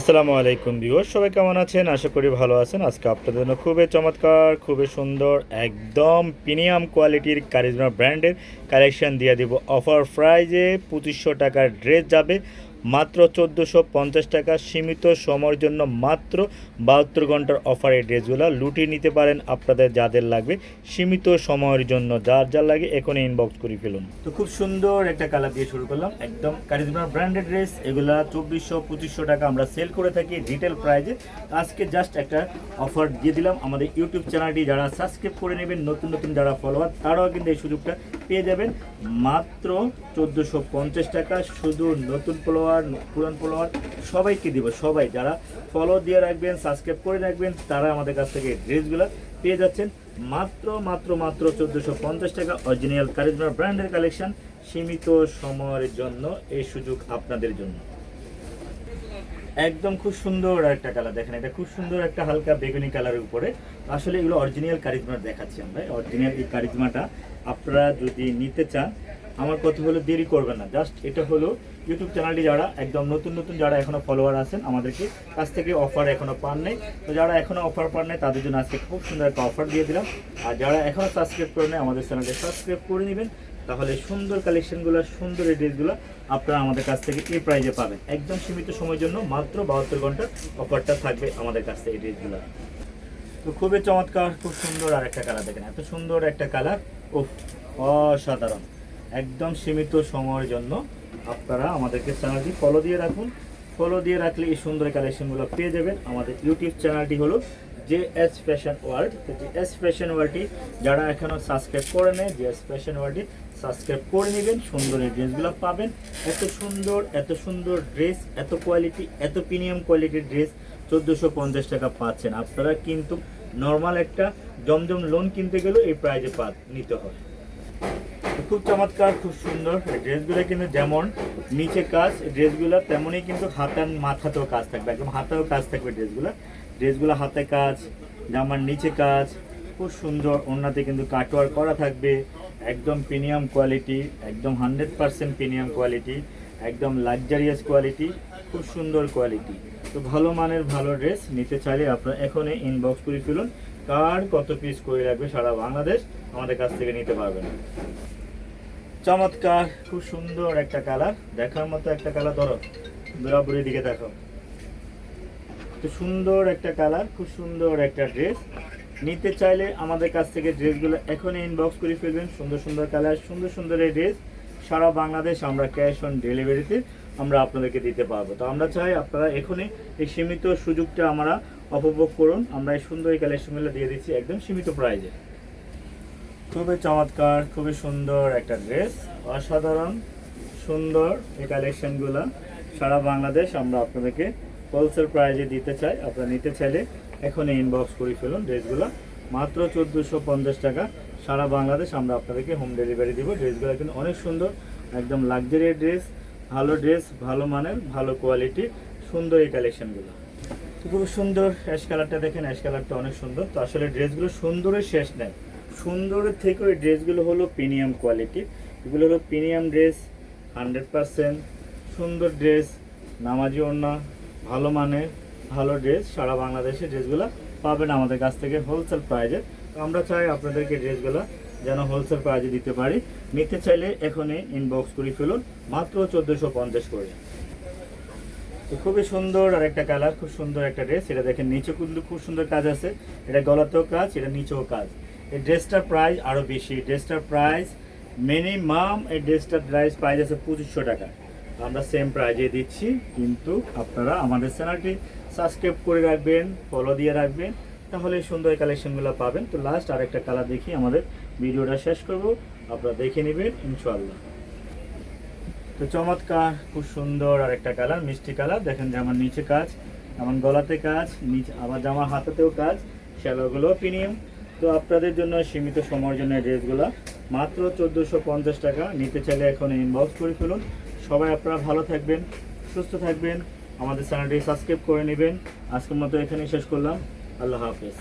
আসসালামু আলাইকুম ভিউয়ার সবাই কেমন আছেন? আশা করি ভালো আছেন। আজকে আপনাদের জন্য খুবই চমৎকার, খুবই সুন্দর, একদম প্রিমিয়াম কোয়ালিটির কারিজমা ব্র্যান্ডের কালেকশন দিয়ে দিব। অফার প্রাইজে পঁচিশশো টাকার ড্রেস যাবে। মাত্র চোদ্দোশো পঞ্চাশ টাকা সীমিত সময়ের জন্য মাত্র বাহাত্তর ঘণ্টার অফার ড্রেসগুলো লুটিয়ে নিতে পারেন আপনাদের যাদের লাগবে সীমিত সময়ের জন্য। যার যার লাগে এখনই ইনবক্স করে ফেলুন। তো খুব সুন্দর একটা কালার দিয়ে শুরু করলাম। একদম কারিজমা ব্র্যান্ডেড ড্রেস এগুলা চব্বিশশো, পঁচিশশো টাকা আমরা সেল করে থাকি রিটেল প্রাইজে আজকে জাস্ট একটা অফার দিয়ে দিলাম। আমাদের ইউটিউব চ্যানেলটি যারা সাবস্ক্রাইব করে নেবেন, নতুন নতুন যারা ফলোয়ার তারাও কিন্তু এই সুযোগটা পেয়ে যাবেন মাত্র চোদ্দোশো পঞ্চাশ টাকা। শুধু নতুন ফলোয়ার পুরান ফলোয়ার সবাইকে দিব। সবাই যারা ফলো দিয়ে রাখবেন সাবস্ক্রাইব করে রাখবেন, তারা আমাদের কাছ থেকে ড্রেসগুলো পেয়ে যাচ্ছেন। মাত্র মাত্র মাত্র চোদ্দোশো পঞ্চাশ টাকা অরিজিনাল কারিজমা ব্র্যান্ডের কালেকশন সীমিত সময়ের জন্য, এই সুযোগ আপনাদের জন্য। একদম খুব সুন্দর একটা কালার দেখেন এটা খুব সুন্দর একটা হালকা বেগুনি কালারের উপরে। আসলে এগুলো অরিজিনাল কারিজমা দেখাচ্ছি আমরা। অরিজিনাল এই কারিজমাটা আপনারা যদি নিতে চান, আমার কথা হলো দেরি করবেন না। জাস্ট এটা হলো ইউটিউব চ্যানেলটি যারা, একদম নতুন নতুন যারা এখনও ফলোয়ার আছেন আমাদেরকে, কাছ থেকে অফার এখনও পান নেই। তো যারা এখনও অফার পান নাই, তাদের জন্য আজকে খুব সুন্দর একটা অফার দিয়ে দিলাম। আর যারা এখনও সাবস্ক্রাইব করে নেয় আমাদের চ্যানেলটি সাবস্ক্রাইব করে নেবেন। তাহলে সুন্দর কালেকশনগুলো সুন্দর এই ড্রেসগুলো আপনারা আমাদের কাছ থেকে এই প্রাইজে পাবেন। একদম সীমিত সময়ের জন্য মাত্র বাহাত্তর ঘণ্টার অফারটা থাকবে আমাদের কাছ থেকে এই ড্রেসগুলো তো খুবই চমৎকার, খুব সুন্দর আর একটা কালার দেখেন, এত সুন্দর একটা কালার ও অসাধারণ। একদম সীমিত সময়ের জন্য আপনারা আমাদেরকে চ্যানেলটি ফলো দিয়ে রাখুন। ফলো দিয়ে রাখলে এই সুন্দর কালেকশনগুলো পেয়ে যাবেন। আমাদের ইউটিউব চ্যানেলটি হলো J S fashion world J S fashion ওয়ার্ল্ডটি যারা এখনও সাবস্ক্রাইব করে নেয় জে এস ফ্যাশন ওয়ার্ল্ডটি সাবস্ক্রাইব করে নেবেন, সুন্দর এই ড্রেসগুলো পাবেন। এত সুন্দর এত সুন্দর ড্রেস, এত কোয়ালিটি, এত প্রিমিয়াম কোয়ালিটির ড্রেস চোদ্দোশো পঞ্চাশ টাকা পাচ্ছেন। আপনারা কিন্তু নর্মাল একটা জমজম লোন কিনতে গেলেও এই প্রাইজে পা নিতে হয় খুব চমৎকার, খুব সুন্দর ড্রেসগুলো কিন্তু যেমন নিচে কাজ ড্রেসগুলো তেমনই কিন্তু হাতার মাথাতেও কাজ থাকবে, একদম হাতেও কাজ থাকবে ড্রেসগুলো। ড্রেসগুলো হাতে কাজ, জামার নিচে কাজ খুব সুন্দর ওনাতে কিন্তু কাটওয়ার করা থাকবে। একদম প্রিমিয়াম কোয়ালিটি একদম হান্ড্রেড পারসেন্ট প্রিমিয়াম কোয়ালিটি একদম লাক্সারিয়াস কোয়ালিটি খুব সুন্দর কোয়ালিটি তো ভালো মানের ভালো ড্রেস নিতে চাইলে আপনারা এখনই ইনবক্স করে ফেলুন। কার কত পিস করে রাখবে সারা বাংলাদেশ আমাদের কাছ থেকে নিতে পারবেন চমৎকার, খুব সুন্দর একটা কালার দেখার মতো একটা কালার ধরো বরাবরের দিকে দেখো। তো সুন্দর একটা কালার খুব সুন্দর একটা ড্রেস নিতে চাইলে আমাদের কাছ থেকে ড্রেসগুলো এখনই ইনবক্স করে ফেলবেন। সুন্দর সুন্দর কালার সুন্দর সুন্দর এই ড্রেস সারা বাংলাদেশ আমরা ক্যাশ অন ডেলিভারিতে আমরা আপনাদেরকে দিতে পারব। তো আমরা চাই আপনারা এখনই এই সীমিত সুযোগটা আমরা উপভোগ করুন। আমরা এই সুন্দর এই কালেকশনগুলো দিয়ে দিচ্ছি একদম সীমিত প্রাইজে খুবই চমৎকার, খুবই সুন্দর একটা ড্রেস অসাধারণ, সুন্দর এই কালেকশনগুলো সারা বাংলাদেশ আমরা আপনাদেরকে হোলসেল প্রাইজে দিতে চাই। আপনারা নিতে চাইলে এখনই ইনবক্স করে ফেলুন ড্রেসগুলো মাত্র চোদ্দোশো পঞ্চাশ টাকা। সারা বাংলাদেশ আমরা আপনাদেরকে হোম ডেলিভারি দিব। ড্রেসগুলো কিন্তু অনেক সুন্দর, একদম লাক্সারি ড্রেস ভালো ড্রেস ভালো মানের, ভালো কোয়ালিটি সুন্দর এই কালেকশনগুলো খুব সুন্দর অ্যাশ কালারটা দেখেন অ্যাশ কালারটা অনেক সুন্দর। তো আসলে ড্রেসগুলো সুন্দরের শেষ নেই। সুন্দরের থেকে ওই ড্রেসগুলো হলো প্রিমিয়াম কোয়ালিটি এগুলো হলো প্রিমিয়াম ড্রেস হান্ড্রেড পারসেন্ট সুন্দর ড্রেস নামাজি ওড়না, ভালো মানের ভালো ড্রেস সারা বাংলাদেশে ড্রেসগুলো পাবেন আমাদের কাছ থেকে হোলসেল প্রাইজে তো আমরা চাই আপনাদেরকে ড্রেসগুলো যেন হোলসেল প্রাইজে দিতে পারি। নিতে চাইলে এখনই ইনবক্স করে ফেলুন, মাত্র চোদ্দোশো পঞ্চাশ করে। তো খুবই সুন্দর আর একটা কালার খুব সুন্দর একটা ড্রেস এটা দেখেন, নিচে কিন্তু খুব সুন্দর কাজ আছে। এটা গলাতেও কাজ, এটা নিচেও কাজ। এই ড্রেসটার প্রাইস আরও বেশি। ড্রেসটার প্রাইস মিনিমাম এই ড্রেসটার প্রাইস প্রাইস আছে পঁচিশশো টাকা। আমরা সেম প্রাইজে দিচ্ছি, কিন্তু আপনারা আমাদের চ্যানেলটি সাবস্ক্রাইব করে রাখবেন ফলো দিয়ে রাখবেন, তাহলে সুন্দর কালেকশনগুলো পাবেন। তো লাস্ট আরেকটা কালার দেখি, আমাদের ভিডিওটা শেষ করব, আপনারা দেখে নেবেন ইনশাল্লাহ তো চমৎকার, খুব সুন্দর আর একটা কালার মিষ্টি কালার দেখেন যেমন নিচে কাজ যেমন গলাতে কাজ, নিচে আবার জামার হাতাতেও কাজ শ্যালোগুলো প্রিমিয়াম তো আপনাদের জন্য সীমিত সময়ের জন্য ড্রেসগুলো মাত্র চোদ্দোশো টাকা। নিতে চাইলে এখন ইনবক্স করে ফেলুন। সবাই আপনারা ভালো থাকবেন, সুস্থ থাকবেন। আমাদের চ্যানেলটি সাবস্ক্রাইব করে নেবেন। আজকের মতো এখানেই শেষ করলাম। আল্লাহ হাফেজ।